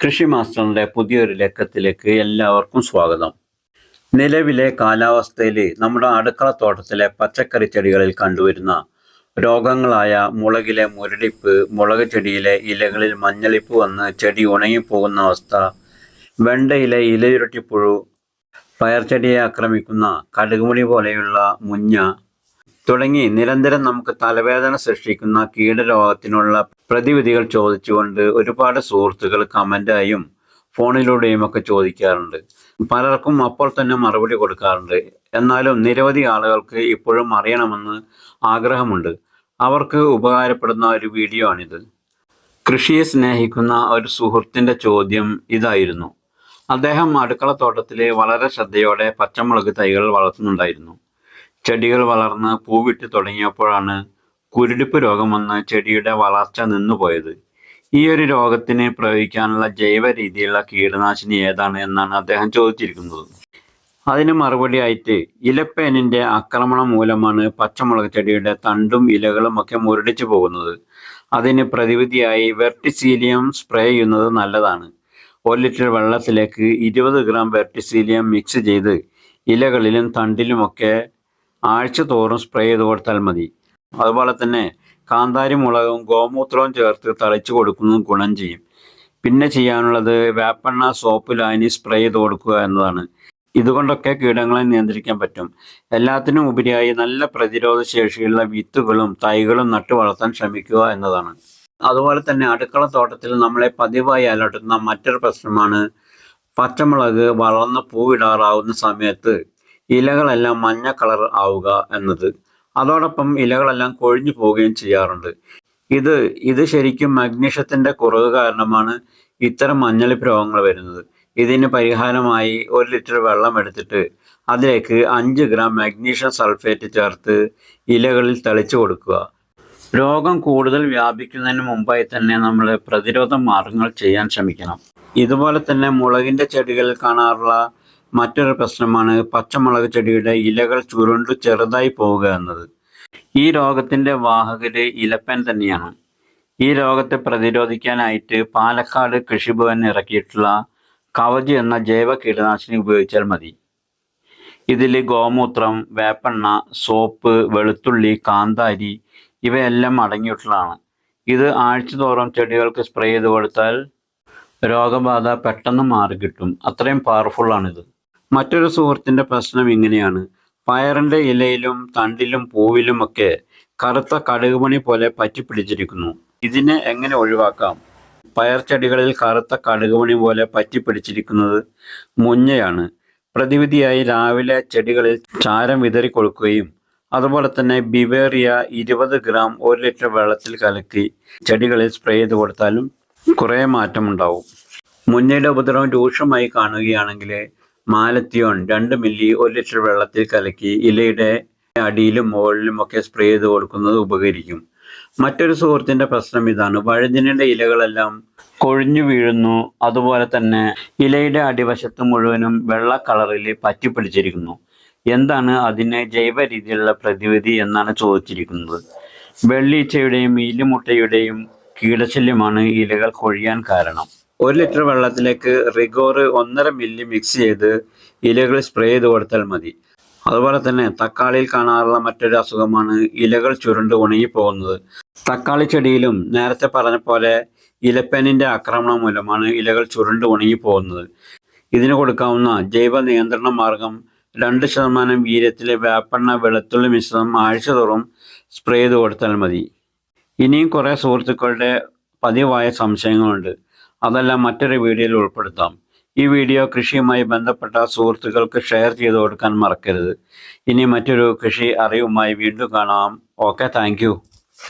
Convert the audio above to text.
കൃഷി മാസ്റ്ററിന്റെ പുതിയൊരു ലക്കത്തിലേക്ക് എല്ലാവർക്കും സ്വാഗതം. നിലവിലെ കാലാവസ്ഥയിൽ നമ്മുടെ അടുക്കള തോട്ടത്തിലെ പച്ചക്കറി ചെടികളിൽ കണ്ടുവരുന്ന രോഗങ്ങളായ മുളകിലെ മുരടിപ്പ് മുളക് ചെടിയിലെ ഇലകളിൽ മഞ്ഞളിപ്പ് വന്ന് ചെടി ഉണങ്ങിപ്പോകുന്ന അവസ്ഥ വെണ്ടയിലെ ഇലയുരട്ടിപ്പുഴു പയർച്ചെടിയെ ആക്രമിക്കുന്ന കടുകുമണി പോലെയുള്ള മുഞ്ഞ തുടങ്ങി നിരന്തരം നമുക്ക് തലവേദന സൃഷ്ടിക്കുന്ന കീടരോഗത്തിനുള്ള പ്രതിവിധികൾ ചോദിച്ചുകൊണ്ട് ഒരുപാട് സുഹൃത്തുക്കൾ കമന്റായും ഫോണിലൂടെയും ഒക്കെ ചോദിക്കാറുണ്ട്. പലർക്കും അപ്പോൾ തന്നെ മറുപടി കൊടുക്കാറുണ്ട്. എന്നാലും നിരവധി ആളുകൾക്ക് ഇപ്പോഴും അറിയണമെന്ന് ആഗ്രഹമുണ്ട്. അവർക്ക് ഉപകാരപ്പെടുന്ന ഒരു വീഡിയോ ആണിത്. കൃഷിയെ സ്നേഹിക്കുന്ന ഒരു സുഹൃത്തിന്റെ ചോദ്യം ഇതായിരുന്നു. അദ്ദേഹം അടുക്കള തോട്ടത്തിൽ വളരെ ശ്രദ്ധയോടെ പച്ചമുളക് തൈകൾ വളർത്തുന്നുണ്ടായിരുന്നു. ചെടികൾ വളർന്ന് പൂവിട്ട് തുടങ്ങിയപ്പോഴാണ് കുരുടിപ്പ് രോഗം വന്ന് ചെടിയുടെ വളർച്ച നിന്നുപോയത്. ഈ ഒരു രോഗത്തിന് പ്രയോഗിക്കാനുള്ള ജൈവ രീതിയിലുള്ള കീടനാശിനി ഏതാണ് എന്നാണ് അദ്ദേഹം ചോദിച്ചിരിക്കുന്നത്. അതിന് മറുപടിയായിട്ട് ഇലപ്പേനിന്റെ ആക്രമണം മൂലമാണ് പച്ചമുളക് ചെടിയുടെ തണ്ടും ഇലകളും ഒക്കെ മുരടിച്ചു പോകുന്നത്. അതിന് പ്രതിവിധിയായി വെർട്ടിസീലിയം സ്പ്രേ ചെയ്യുന്നത് നല്ലതാണ്. ഒരു ലിറ്റർ വെള്ളത്തിലേക്ക് ഇരുപത് ഗ്രാം വെർട്ടിസീലിയം മിക്സ് ചെയ്ത് ഇലകളിലും തണ്ടിലുമൊക്കെ ആഴ്ച തോറും സ്പ്രേ ചെയ്ത് കൊടുത്താൽ മതി. അതുപോലെ തന്നെ കാന്താരി മുളകും ഗോമൂത്രവും ചേർത്ത് തളിച്ചു കൊടുക്കുന്നതും ഗുണം ചെയ്യും. പിന്നെ ചെയ്യാനുള്ളത് വേപ്പെണ്ണ സോപ്പ് ലായനി സ്പ്രേ ചെയ്ത് കൊടുക്കുക എന്നതാണ്. ഇതുകൊണ്ടൊക്കെ കീടങ്ങളെ നിയന്ത്രിക്കാൻ പറ്റും. എല്ലാത്തിനും ഉപരിയായി നല്ല പ്രതിരോധ ശേഷിയുള്ള വിത്തുകളും തൈകളും നട്ടു വളർത്താൻ ശ്രമിക്കുക എന്നതാണ്. അതുപോലെ തന്നെ അടുക്കള തോട്ടത്തിൽ നമ്മളെ പതിവായി അലട്ടുന്ന മറ്റൊരു പ്രശ്നമാണ് പച്ചമുളക് വളർന്ന് പൂവിടാറാവുന്ന സമയത്ത് ഇലകളെല്ലാം മഞ്ഞ കളർ ആവുക എന്നത്. അതോടൊപ്പം ഇലകളെല്ലാം കൊഴിഞ്ഞു പോവുകയും ചെയ്യാറുണ്ട്. ഇത് ഇത് ശരിക്കും മഗ്നീഷ്യത്തിന്റെ കുറവ് കാരണമാണ് ഇത്തരം മഞ്ഞളിപ്പ് രോഗങ്ങൾ വരുന്നത്. ഇതിന് പരിഹാരമായി ഒരു ലിറ്റർ വെള്ളം എടുത്തിട്ട് അതിലേക്ക് അഞ്ച് ഗ്രാം മഗ്നീഷ്യം സൾഫേറ്റ് ചേർത്ത് ഇലകളിൽ തളിച്ചു കൊടുക്കുക. രോഗം കൂടുതൽ വ്യാപിക്കുന്നതിന് മുമ്പായി തന്നെ നമ്മൾ പ്രതിരോധ മാർഗങ്ങൾ ചെയ്യാൻ ശ്രമിക്കണം. ഇതുപോലെ തന്നെ മുളകിന്റെ ചെടികളിൽ കാണാറുള്ള മറ്റൊരു പ്രശ്നമാണ് പച്ചമുളക് ചെടിയുടെ ഇലകൾ ചുരുണ്ടു ചെറുതായി പോവുക എന്നത്. ഈ രോഗത്തിന്റെ വാഹകര് ഇലപ്പൻ തന്നെയാണ്. ഈ രോഗത്തെ പ്രതിരോധിക്കാനായിട്ട് പാലക്കാട് കൃഷിഭവൻ ഇറക്കിയിട്ടുള്ള കവച് എന്ന ജൈവ കീടനാശിനി ഉപയോഗിച്ചാൽ മതി. ഇതിൽ ഗോമൂത്രം വേപ്പെണ്ണ സോപ്പ് വെളുത്തുള്ളി കാന്താരി ഇവയെല്ലാം അടങ്ങിയിട്ടുള്ളതാണ്. ഇത് ആഴ്ചതോറും ചെടികൾക്ക് സ്പ്രേ ചെയ്ത് കൊടുത്താൽ രോഗബാധ പെട്ടെന്ന് മാറി കിട്ടും അത്രയും പവർഫുള്ളാണിത് മറ്റൊരു സുഹൃത്തിന്റെ പ്രശ്നം ഇങ്ങനെയാണ്. പയറിന്റെ ഇലയിലും തണ്ടിലും പൂവിലും ഒക്കെ കറുത്ത കടുകുമണി പോലെ പറ്റിപ്പിടിച്ചിരിക്കുന്നു. ഇതിനെ എങ്ങനെ ഒഴിവാക്കാം? പയർ ചെടികളിൽ കറുത്ത കടുകുമണി പോലെ പറ്റിപ്പിടിച്ചിരിക്കുന്നത് മുഞ്ഞയാണ്. പ്രതിവിധിയായി രാവിലെ ചെടികളിൽ ചാരം വിതറി കൊടുക്കുകയും അതുപോലെ തന്നെ ബിവേറിയ ഇരുപത് ഗ്രാം ഒരു ലിറ്റർ വെള്ളത്തിൽ കലക്കി ചെടികളിൽ സ്പ്രേ ചെയ്ത് കൊടുത്താലും കുറേ മാറ്റമുണ്ടാവും. മുന്നയുടെ ഉപദ്രവം രൂക്ഷമായി കാണുകയാണെങ്കിൽ മാലത്തിയോൺ രണ്ട് മില്ലി ഒരു ലിറ്റർ വെള്ളത്തിൽ കലക്കി ഇലയുടെ അടിയിലും മുകളിലും ഒക്കെ സ്പ്രേ ചെയ്ത് കൊടുക്കുന്നത് ഉപകരിക്കും. മറ്റൊരു സുഹൃത്തിന്റെ പ്രശ്നം ഇതാണ്. വഴുതിനയുടെ ഇലകളെല്ലാം കൊഴിഞ്ഞു വീഴുന്നു. അതുപോലെ തന്നെ ഇലയുടെ അടിവശത്ത് മുഴുവനും വെള്ള കളറിൽ പറ്റിപ്പിടിച്ചിരിക്കുന്നു എന്താണ് അതിന് ജൈവ രീതിയിലുള്ള പ്രതിവിധി എന്നാണ് ചോദിച്ചിരിക്കുന്നത്. വെള്ളീച്ചയുടെയും ഈലുമുട്ടയുടെയും കീടശല്യമാണ് ഇലകൾ കൊഴിയാൻ കാരണം. ഒരു ലിറ്റർ വെള്ളത്തിലേക്ക് റിഗോറ് ഒന്നര മില്ലി മിക്സ് ചെയ്ത് ഇലകൾ സ്പ്രേ ചെയ്ത് കൊടുത്താൽ മതി. അതുപോലെ തന്നെ തക്കാളിയിൽ കാണാറുള്ള മറ്റൊരു അസുഖമാണ് ഇലകൾ ചുരുണ്ട് ഉണങ്ങിപ്പോകുന്നത്. തക്കാളി ചെടിയിലും നേരത്തെ പറഞ്ഞ പോലെ ഇലപ്പനിന്റെ ആക്രമണം മൂലമാണ് ഇലകൾ ചുരുണ്ട് ഉണങ്ങിപ്പോകുന്നത്. ഇതിന് കൊടുക്കാവുന്ന ജൈവ നിയന്ത്രണ മാർഗം രണ്ട് ശതമാനം വീര്യത്തിലെ വേപ്പെണ്ണ വെളുത്തുള്ളി മിശ്രിതം ആഴ്ചതോറും സ്പ്രേ ചെയ്ത് കൊടുത്താൽ മതി. ഇനിയും കുറേ സുഹൃത്തുക്കളുടെ പതിവായ സംശയങ്ങളുണ്ട്. അതെല്ലാം മറ്റൊരു വീഡിയോയിൽ ഉൾപ്പെടുത്താം. ഈ വീഡിയോ കൃഷിയുമായി ബന്ധപ്പെട്ട സുഹൃത്തുക്കൾക്ക് ഷെയർ ചെയ്ത് കൊടുക്കാൻ മറക്കരുത്. ഇനി മറ്റൊരു കൃഷി അറിവുമായി വീണ്ടും കാണാം. Okay thank